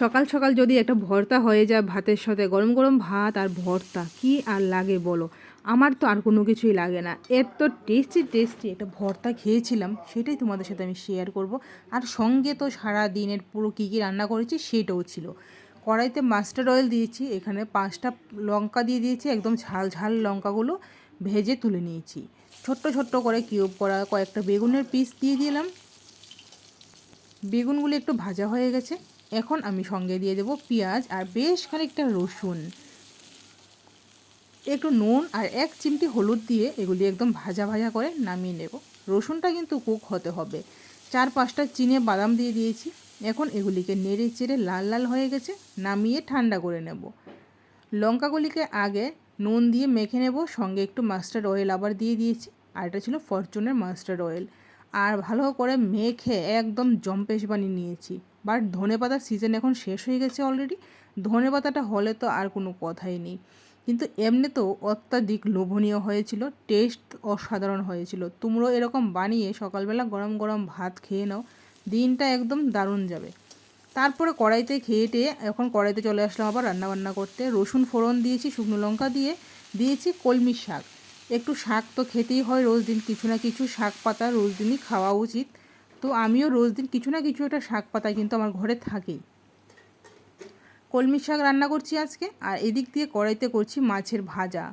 সকাল সকাল যদি একটা ভর্তা হয়ে যায় ভাতের সাথে, গরম গরম ভাত আর ভর্তা, কি আর লাগে বলো? আমার তো আর কোনো কিছুই লাগে না। এত টেস্টি টেস্টি একটা ভর্তা খেয়েছিলাম, সেটাই তোমাদের সাথে আমি শেয়ার করব। আর সঙ্গে তো সারা দিনের পুরো কী কী রান্না করেছি সেটাও ছিল। কড়াইতে মাস্টার্ড অয়েল দিয়েছি, এখানে পাঁচটা লঙ্কা দিয়ে দিয়েছি, একদম ঝাল ঝাল লঙ্কাগুলো ভেজে তুলে নিয়েছি। ছোট্ট ছোট্ট করে কিউব করা কয়েকটা বেগুনের পিস দিয়ে দিলাম। বেগুনগুলো একটু ভাজা হয়ে গেছে। এখন আমি সঙ্গে দিয়ে দেবো পেঁয়াজ আর বেশ খানিকটা রসুন। একটু নুন আর এক চিমটি হলুদ দিয়ে এগুলি একদম ভাজা ভাজা করে নামিয়ে নেব। রসুনটা কিন্তু কুক হতে হবে। চার পাঁচটা চিনে বাদাম দিয়ে দিয়েছি। এখন এগুলিকে নেড়ে চেড়ে লাল লাল হয়ে গেছে, নামিয়ে ঠান্ডা করে নেব। লঙ্কাগুলিকে আগে নুন দিয়ে মেখে নেব। সঙ্গে একটু মাস্টার্ড অয়েল আবার দিয়ে দিয়েছি। আর এটা ছিল ফরচুনের মাস্টার্ড অয়েল। আর ভালো করে মেখে একদম জম্পেশ বানিয়ে নিয়েছি। বাট ধনে পাতার সিজন এখন শেষ হয়ে গেছে অলরেডি ধনে পাতাটা হলে তো আর কোনো কথাই নেই। কিন্তু এমনি তো অত্যাধিক লোভনীয় হয়েছিল টেস্ট অসাধারণ হয়েছিল। তোমরাও এরকম বানিয়ে সকালবেলা গরম গরম ভাত খেয়ে নাও, দিনটা একদম দারুণ যাবে। তারপরে কড়াইতে খেয়ে টেয়ে এখন কড়াইতে চলে আসলাম আবার রান্নাবান্না করতে। রসুন ফোড়ন দিয়েছি, শুকনো লঙ্কা দিয়ে দিয়েছি কলমি শাক। একটু শাক তো খেতেই হয় রোজ দিন, কিছু না কিছু শাক পাতা রোজ দিনই খাওয়া উচিত। তো আমিও রোজ দিন কিছু না কিছু একটা শাক পাতা কিন্তু আমার ঘরে থাকেই কলমি শাক রান্না করছি আজকে, আর এদিক দিয়ে কড়াইতে করছি মাছের ভাজা।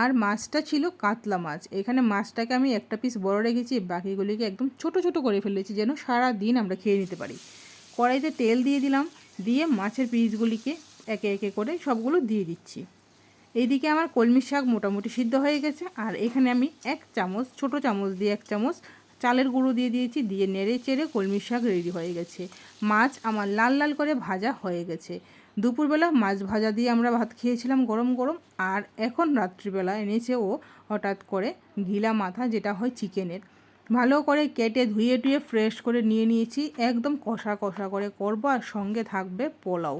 আর মাছটা ছিল কাতলা মাছ। এখানে মাছটাকে আমি একটা পিস বড় রেখেছি, বাকিগুলিকে একদম ছোট ছোট করে ফেলেছি যেন সারা দিন আমরা খেয়ে নিতে পারি। কড়াইতে তেল দিয়ে দিলাম, দিয়ে মাছের পিসগুলিকে একে একে করে সবগুলো দিয়ে দিচ্ছি। এইদিকে আমার কলমি শাক মোটামুটি সিদ্ধ হয়ে গেছে, আর এখানে আমি এক চামচ, ছোট চামচ দিয়ে এক চামচ চালের গুঁড়ো দিয়ে দিয়েছি, দিয়ে নেড়ে চেড়ে কলমি শাক রেডি হয়ে গেছে। মাছ আমার লাল লাল করে ভাজা হয়ে গেছে। দুপুরবেলা মাছ ভাজা দিয়ে আমরা ভাত খেয়েছিলাম গরম গরম, আর এখন রাত্রিবেলা এনেছে ও হঠাৎ করে ঘিলা মাথা, যেটা হয় চিকেনের। ভালো করে কেটে ধুয়ে টুয়ে ফ্রেশ করে নিয়ে নিয়েছি, একদম কষা কষা করে করব, আর সঙ্গে থাকবে পোলাও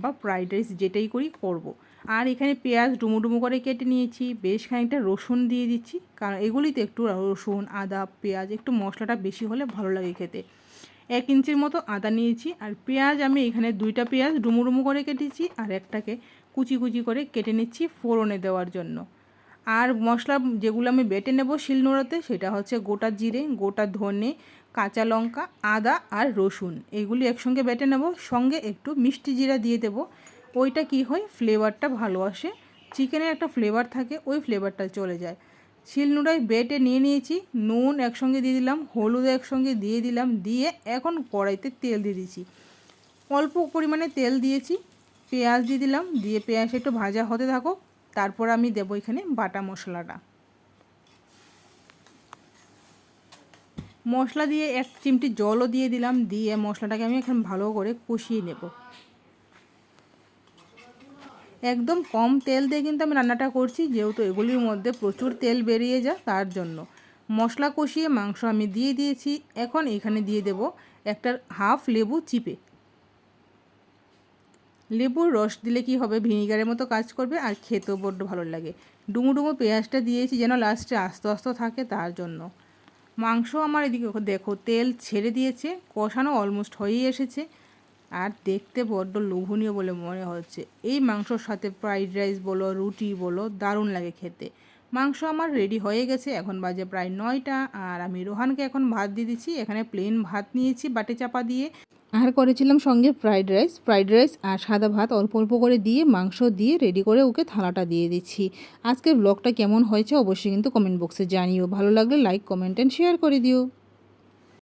বা ফ্রাইড রাইস যেটাই করি করব। আর এখানে পেঁয়াজ ডুমো করে কেটে নিয়েছি, বেশ খানিকটা রসুন দিয়ে দিচ্ছি। কারণ এগুলিতে একটু রসুন, আদা, পেঁয়াজ, একটু মশলাটা বেশি হলে ভালো লাগে খেতে। এক ইঞ্চির মতো আদা নিয়েছি আর পেঁয়াজ আমি এখানে দুইটা পেঁয়াজ ডুমো ডুমো করে কেটেছি আর একটাকে কুচি কুচি করে কেটে নিচ্ছি ফোড়নে দেওয়ার জন্য। আর মশলা যেগুলো আমি বেটে নেব শিলনোড়াতে সেটা হচ্ছে গোটা জিরে, গোটা ধনে, কাঁচা লঙ্কা, আদা আর রসুন। এগুলি একসঙ্গে বেটে নেব, সঙ্গে একটু মিষ্টি জিরা দিয়ে দেব। ওইটা কি হয়? ফ্লেভারটা ভালো আসে। চিকেনের একটা ফ্লেভার থাকে, ওই ফ্লেভারটা চলে যায়। শিলনোড়ায় বেটে নিয়ে নিয়েছি, নুন একসঙ্গে দিয়ে দিলাম, হলুদ একসঙ্গে দিয়ে দিলাম, দিয়ে এখন কড়াইতে তেল দিয়ে দিয়েছি। অল্প পরিমাণে তেল দিয়েছি, পেঁয়াজ দিয়ে দিলাম, দিয়ে পেঁয়াজ একটু ভাজা হতে থাকো তারপর আমি দেবো এখানে বাটা মশলাটা। মশলা দিয়ে এক চিমটি জলও দিয়ে দিলাম, দিয়ে মশলাটাকে আমি এখন ভালো করে কষিয়ে নেব। একদম কম তেল দিয়ে কিন্তু আমি রান্নাটা করছি, যেহেতু এগুলির মধ্যে প্রচুর তেল বেরিয়ে যায় তার জন্য। মশলা কষিয়ে মাংস আমি দিয়ে দিয়েছি, এখন এখানে দিয়ে দেব একটা হাফ লেবু চিপে। লেবুর রস দিলে কি হবে, ভিনিগারের মতো কাজ করবে আর খেতেও বড্ড ভালো লাগে। ডুমো ডুমো পেঁয়াজটা দিয়েছি যেন লাস্টে আস্তে আস্তে থাকে তার জন্য। মাংস আমার এদিকে দেখো, তেল ছেড়ে দিয়েছে, কষানো অলমোস্ট হয়েই এসেছে। আর দেখতে বড্ড লোভনীয় বলে মনে হচ্ছে। এই মাংসর সাথে ফ্রাইড রাইস বলো, রুটি বলো, দারুণ লাগে খেতে। মাংস আমার রেডি হয়ে গেছে, এখন বাজে প্রায় নয়টা আর আমি রোহানকে এখন ভাত দিয়ে দিচ্ছি। এখানে প্লেন ভাত নিয়েছি বাটে চাপা দিয়ে। আর করেছিলাম সঙ্গে ফ্রাইড রাইস ফ্রাইড রাইস আর সাদা ভাত অল্প অল্প করে দিয়ে, মাংস দিয়ে রেডি করে ওকে থালাটা দিয়ে দিচ্ছি। আজকের ব্লগটা কেমন হয়েছে অবশ্যই কিন্তু কমেন্ট বক্সে জানিও। ভালো লাগলে লাইক কমেন্ট অ্যান্ড শেয়ার করে দিও।